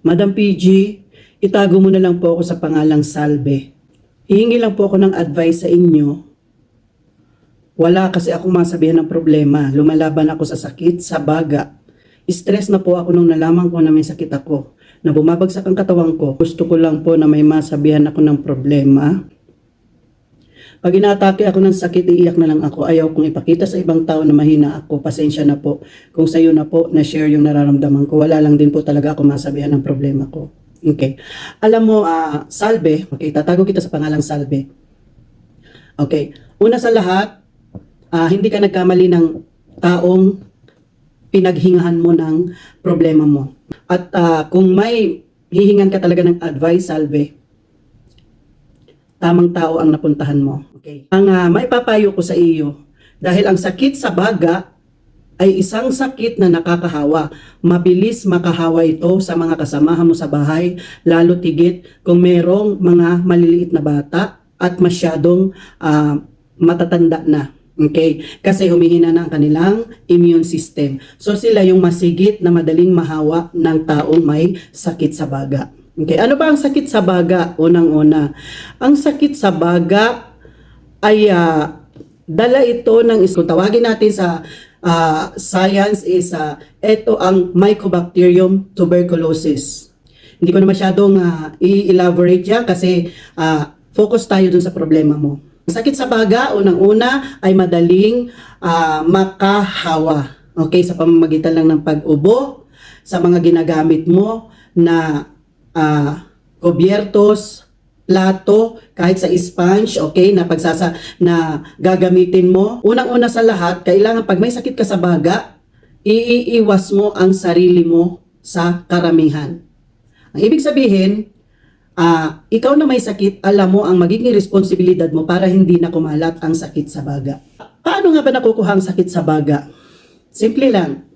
Madam PG, itago mo na lang po ako sa pangalang Salve. Hihingi lang po ako ng advice sa inyo. Wala kasi akong masabihan ng problema. Lumalaban ako sa sakit, sa baga. Stress na po ako nung nalaman ko na may sakit ako. Na bumabagsak ang katawan ko. Gusto ko lang po na may masabihan ako ng problema. Pag inaatake ako ng sakit, iiyak na lang ako. Ayaw kong ipakita sa ibang tao na mahina ako. Pasensya na po. Kung sa'yo na po, na-share yung nararamdaman ko. Wala lang din po talaga ako masabihan ng problema ko. Okay. Alam mo, ah, Salve, okay, tatago kita sa pangalang Salve. Okay. Una sa lahat, ah, hindi ka nagkamali ng taong pinaghingahan mo ng problema mo. At ah, kung may hihingan ka talaga ng advice, Salve, tamang tao ang napuntahan mo. Okay. Ang ah, may papayo ko sa iyo, dahil ang sakit sa baga ay isang sakit na nakakahawa. Mabilis makahawa ito sa mga kasamahan mo sa bahay, lalo tigit kung merong mga maliliit na bata at masyadong ah, matatanda na. Okay? Kasi humihina na ang kanilang immune system. So sila yung masigit na madaling mahawa ng taong may sakit sa baga. Okay, ano ba ang sakit sa baga? Unang-una, ang sakit sa baga ay ah, dala ito ng kung tawagin natin sa ah, science is ah, ito ang Mycobacterium tuberculosis. Hindi ko na masyadong ah, i-elaborate yan kasi ah, focus tayo dun sa problema mo. Sakit sa baga, unang-una ay madaling ah, makahawa. Okay, sa pamamagitan lang ng pag-ubo, sa mga ginagamit mo na ah, kobyertos, plato, kahit sa sponge, okay, na pagsasa na gagamitin mo. Unang-una sa lahat, kailangan pag may sakit ka sa baga, iiiwas mo ang sarili mo sa karamihan. Ang ibig sabihin, ah, ikaw na may sakit, alam mo ang magiging responsibilidad mo para hindi na kumalat ang sakit sa baga. Paano nga ba nakukuha ang sakit sa baga? Simple lang.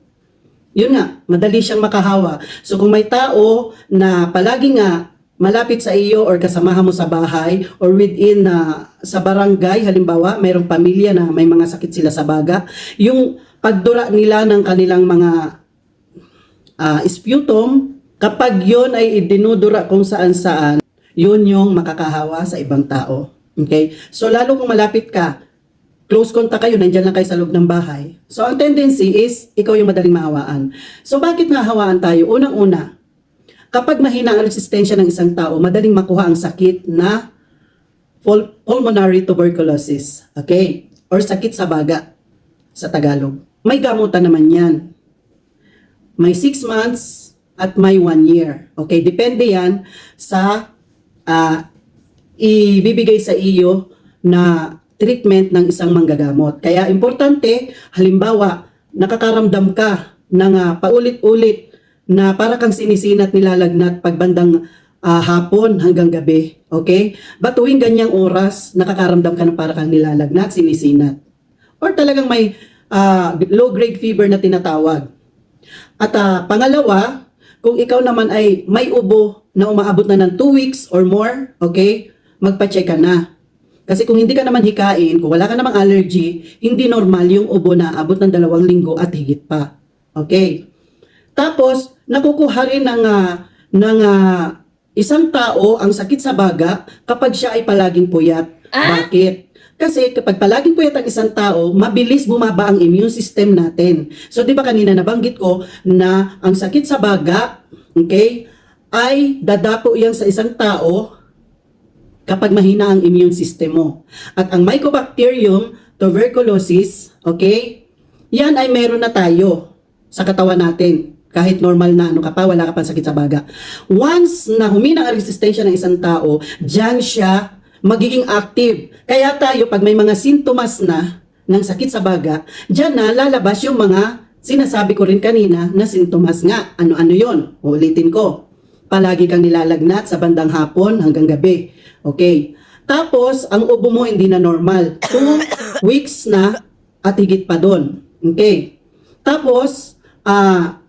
Yun nga, madali siyang makahawa. So kung may tao na palagi nga malapit sa iyo or kasamahan mo sa bahay or within na sa barangay, halimbawa, mayroong pamilya na may mga sakit sila sa baga, yung pagdura nila ng kanilang mga ah, sputum, kapag yon ay idinudura kung saan saan, yun yung makakahawa sa ibang tao. Okay? So lalo kung malapit ka, close contact kayo, nandyan lang kayo sa loob ng bahay. So ang tendency is, ikaw yung madaling mahawaan. So bakit nahawaan tayo? Unang-una, kapag mahina ang resistensya ng isang tao, madaling makuha ang sakit na pul- pulmonary tuberculosis. Okay? Or sakit sa baga sa Tagalog. May gamutan naman yan. May 6 months at may 1 year. Okay? Depende yan sa ah, ibibigay sa iyo na treatment ng isang manggagamot. Kaya importante, halimbawa, nakakaramdam ka ng ah, paulit-ulit na para kang sinisinat nilalagnat pagbandang ah, hapon hanggang gabi. Okay? But tuwing ganyang oras, nakakaramdam ka na para kang nilalagnat, sinisinat. Or talagang may ah, low-grade fever na tinatawag. At ah, pangalawa, kung ikaw naman ay may ubo na umaabot na ng 2 weeks or more, okay, magpa-check ka na. Kasi kung hindi ka naman hikain, kung wala ka namang allergy, hindi normal yung ubo na abot ng dalawang linggo at higit pa. Okay. Tapos, nakukuha rin ng, ah, ng ah, isang tao ang sakit sa baga kapag siya ay palaging puyat. Bakit? Kasi kapag palaging puyat ang isang tao, mabilis bumaba ang immune system natin. So, di ba kanina nabanggit ko na ang sakit sa baga, okay, ay dadapo yan sa isang tao kapag mahina ang immune system mo. At ang Mycobacterium tuberculosis, okay, yan ay meron na tayo sa katawan natin. Kahit normal na ano ka pa, wala ka pang sakit sa baga. Once na humina ang resistensya ng isang tao, dyan siya magiging active. Kaya tayo, pag may mga sintomas na ng sakit sa baga, dyan na lalabas yung mga sinasabi ko rin kanina na sintomas nga. Ano-ano yon? Ulitin ko. Palagi kang nilalagnat sa bandang hapon hanggang gabi. Okay. Tapos, ang ubo mo hindi na normal. Two weeks na at higit pa doon. Okay. Tapos, ah,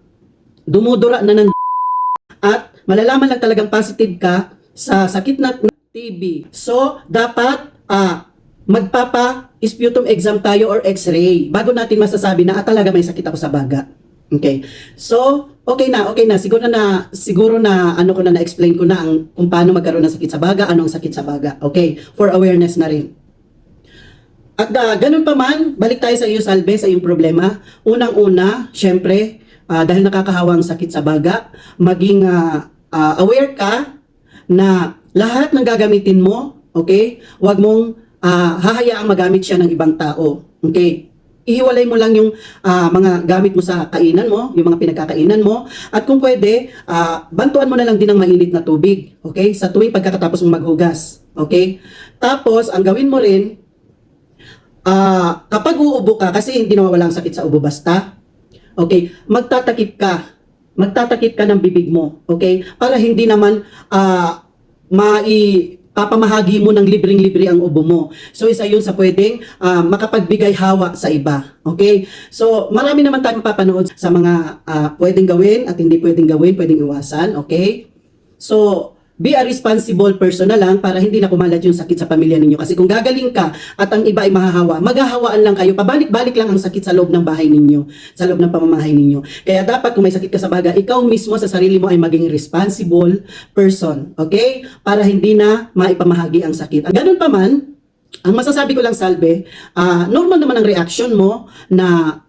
dumudura na ng at malalaman lang talagang positive ka sa sakit na TB. So, dapat ah, magpapa sputum exam tayo or x-ray bago natin masasabi na ah, talaga may sakit ako sa baga. Okay. So, okay na, okay na. Siguro na siguro na ano ko na na-explain ko na ang kung paano magkaroon ng sakit sa baga, ano ang sakit sa baga. Okay? For awareness na rin. At ah, ganun pa man, balik tayo sa iyo, Salve, sa iyong problema. Unang-una, syempre, ah, dahil nakakahawa ang sakit sa baga, maging ah, ah, aware ka na lahat ng gagamitin mo, okay, wag mong ah, hahayaang magamit siya ng ibang tao. Okay? Ihiwalay mo lang yung ah, mga gamit mo sa kainan mo, yung mga pinagkakainan mo, at kung pwede, ah, bantuan mo na lang din ng mainit na tubig, okay? Sa tuwing pagkakatapos mong maghugas, okay? Tapos, ang gawin mo rin, Ah, kapag uubo ka, kasi hindi nawawala ang sakit sa ubo basta, okay, magtatakip ka. Magtatakip ka ng bibig mo, okay? Para hindi naman ah mai papamahagi mo ng libreng-libre ang ubo mo. So isa yun sa pwedeng ah, makapagbigay hawa sa iba. Okay? So marami naman tayong papanood sa mga ah, pwedeng gawin at hindi pwedeng gawin, pwedeng iwasan. Okay? So, be a responsible person na lang para hindi na kumalat yung sakit sa pamilya ninyo. Kasi kung gagaling ka at ang iba ay mahahawa, maghahawaan lang kayo. Pabalik-balik lang ang sakit sa loob ng bahay ninyo, sa loob ng pamamahay ninyo. Kaya dapat kung may sakit ka sa baga, ikaw mismo sa sarili mo ay maging responsible person. Okay? Para hindi na maipamahagi ang sakit. Ganun pa man, ang masasabi ko lang, Salve, ah, normal naman ang reaction mo na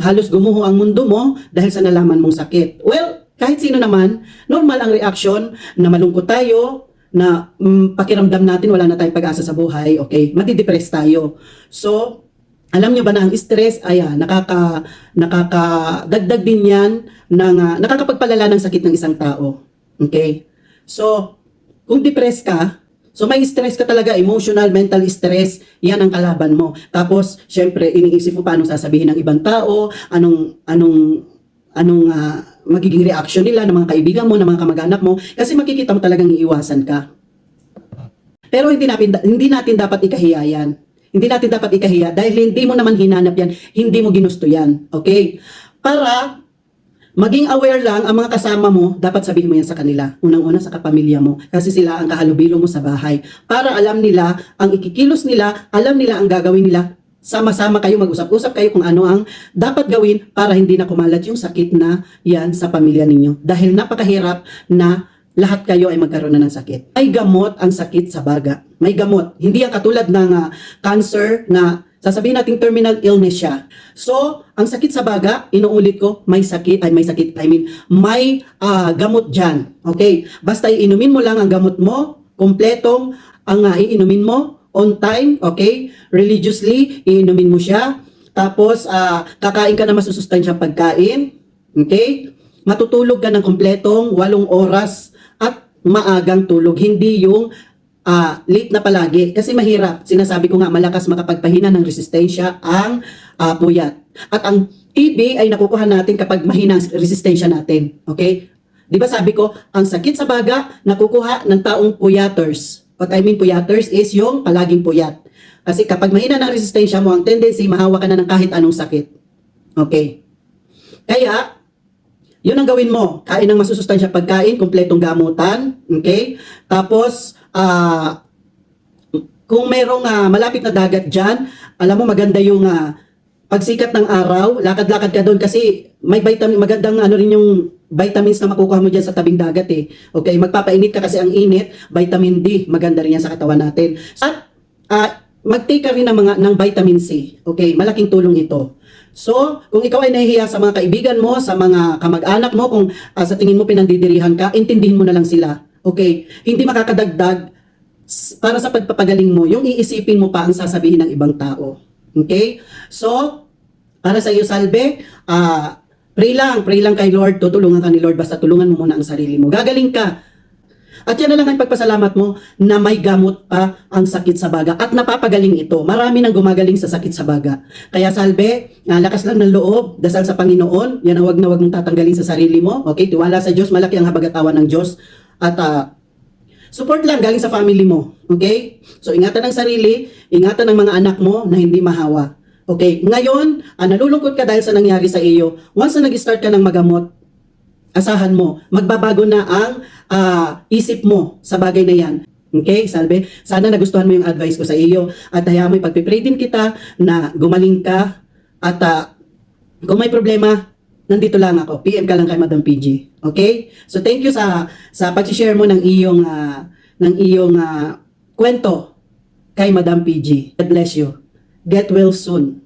halos gumuho ang mundo mo dahil sa nalaman mong sakit. Well, kahit sino naman, normal ang reaction na malungkot tayo, na mm, pakiramdam natin wala na tayong pag-asa sa buhay, okay, matidepress tayo. So, alam nyo ba na ang stress ay nakaka nakakadagdag din 'yan ng ah, nakakapagpalala ng sakit ng isang tao. Okay? So, kung depressed ka, so may stress ka talaga, emotional, mental stress, yan ang kalaban mo. Tapos, syempre, iniisip mo paano sasabihin ng ibang tao, anong anong anong ah, magiging reaction nila ng mga kaibigan mo, ng mga kamag-anak mo, kasi makikita mo talagang iiwasan ka. Pero hindi natin, hindi natin dapat ikahiya yan. Hindi natin dapat ikahiya dahil hindi mo naman hinanap yan, hindi mo ginusto yan. Okay? Para maging aware lang ang mga kasama mo, dapat sabihin mo yan sa kanila. Unang-una sa kapamilya mo kasi sila ang kahalubilo mo sa bahay. Para alam nila ang ikikilos nila, alam nila ang gagawin nila. Sama-sama kayo, mag-usap-usap kayo kung ano ang dapat gawin para hindi na kumalat yung sakit na yan sa pamilya ninyo. Dahil napakahirap na lahat kayo ay magkaroon na ng sakit. May gamot ang sakit sa baga. May gamot. Hindi yan katulad ng ah, cancer na sasabihin nating terminal illness siya. So, ang sakit sa baga, inuulit ko, may sakit, ay may sakit, I mean, may ah, gamot dyan. Okay? Basta iinumin mo lang ang gamot mo, kompletong ang ah, iinumin mo, on time, okay? Religiously, iinumin mo siya. Tapos, ah, kakain ka na masusustansyang pagkain. Okay? Matutulog ka ng kompletong walong oras at maagang tulog. Hindi yung ah, late na palagi. Kasi mahirap. Sinasabi ko nga, malakas makapagpahina ng resistensya ang ah, puyat. At ang TB ay nakukuha natin kapag mahina ang resistensya natin. Okay? Di ba sabi ko, ang sakit sa baga, nakukuha ng taong puyaters. What I mean puyaters is yung palaging puyat. Kasi kapag mahina ng resistensya mo, ang tendency, mahawa ka na ng kahit anong sakit. Okay? Kaya, yun ang gawin mo. Kain ng masusustansya pagkain, kompletong gamutan. Okay? Tapos, ah, kung merong ah, malapit na dagat dyan, alam mo maganda yung ah, pagsikat ng araw, lakad-lakad ka doon kasi may vitamin, magandang ano rin yung vitamins na makukuha mo dyan sa tabing dagat eh. Okay, magpapainit ka kasi ang init, vitamin D, maganda rin yan sa katawan natin. At ah, mag-take ka rin ng, mga, ng vitamin C. Okay, malaking tulong ito. So, kung ikaw ay nahihiya sa mga kaibigan mo, sa mga kamag-anak mo, kung ah, sa tingin mo pinandidirihan ka, intindihin mo na lang sila. Okay? Hindi makakadagdag para sa pagpapagaling mo, yung iisipin mo pa ang sasabihin ng ibang tao. Okay? So, para sa iyo, Salve, ah, pray lang, pray lang kay Lord, tutulungan ka ni Lord, basta tulungan mo muna ang sarili mo. Gagaling ka. At yan na lang ang pagpasalamat mo na may gamot pa ang sakit sa baga at napapagaling ito. Marami nang gumagaling sa sakit sa baga. Kaya salve, ah, lakas lang ng loob, dasal sa Panginoon, yan ang wag na wag mong tatanggalin sa sarili mo. Okay, tiwala sa Diyos, malaki ang habagatawan ng Diyos. At ah, support lang galing sa family mo. Okay? So ingatan ang sarili, ingatan ang mga anak mo na hindi mahawa. Okay, ngayon, ah, nalulungkot ka dahil sa nangyari sa iyo. Once na nag-start ka ng magamot, asahan mo, magbabago na ang ah, isip mo sa bagay na yan. Okay, Salve? Sana nagustuhan mo yung advice ko sa iyo at hayaan mo ipagpipray din kita na gumaling ka at ah, kung may problema, nandito lang ako. PM ka lang kay Madam PG. Okay? So thank you sa sa pag-share mo ng iyong ah, ng iyong ah, kwento kay Madam PG. God bless you. Get well soon.